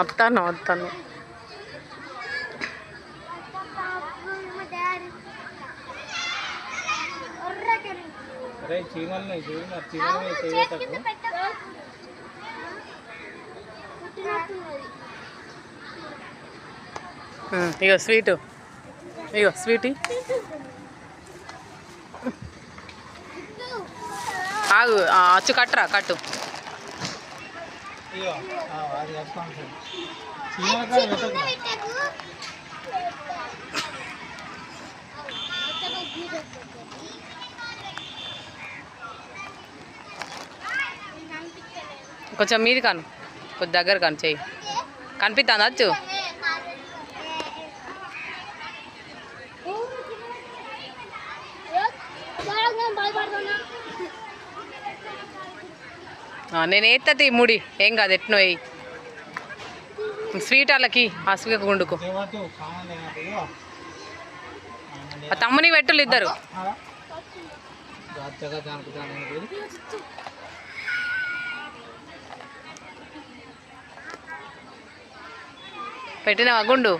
వస్తాను ఉమ్, ఇగో స్వీటు. ఇగో స్వీటీ. ఆగు అచ్చు కట్టరా కట్టు. అది పెట్టకు కొంచెం మీది కాను కొంచెం దగ్గర కాను చెయ్యి కనిపిస్తుంది అచ్చు ఆ, నేను ఎత్తది ముడి. ఏం కాదు ఎట్నో వేయి స్వీట్ వాళ్ళకి ఆ స్వీట్ గుండుకు ఆ తమ్ముని పెట్టులు ఇద్దరు. పెట్టినవా గుండు?